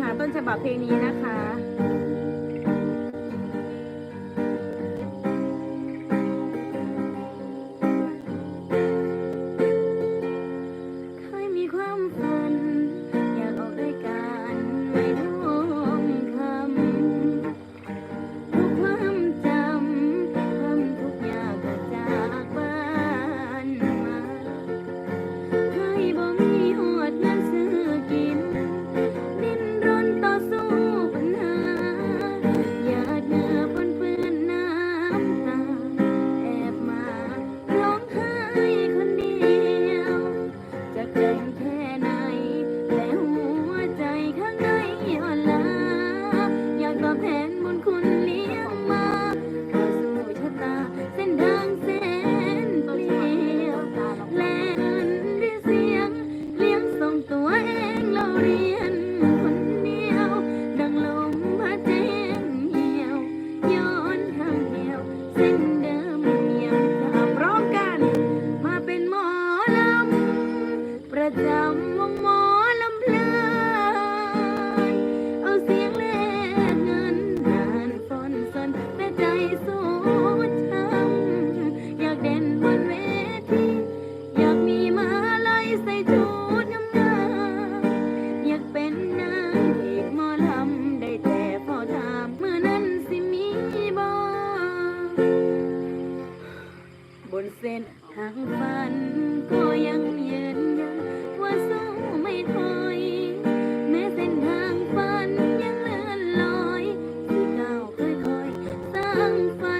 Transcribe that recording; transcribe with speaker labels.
Speaker 1: หาต้นฉบับเพลงนี้นะคะ เก่งแค่ไหน แต่หัวใจข้างในอ่อนล้าอยากตอบแทนบุญคุณเลี้ยงมาต่อสู้ชะตา เส้นทางแสนเปลี่ยวแล่นด้วยเสียง เลี้ยงส่งตัวเองเราเรียนคนเดียว ดังลมพัดเจนเหี่ยว ย้อนทางเดียวเส้น จำหมอลำเลินเอาเสียงเงินนานฟนซนแม่ใจสู้ช้ำอยากเด่นบนเวทีอยากมีมาลัยใส่ชุดงามอยากเป็นนางเอกหมอลำไดแต่พอถาเมื่อนั้นสิมีบ่บนเส้นทางฝันก็ยังยืนยันางฝัน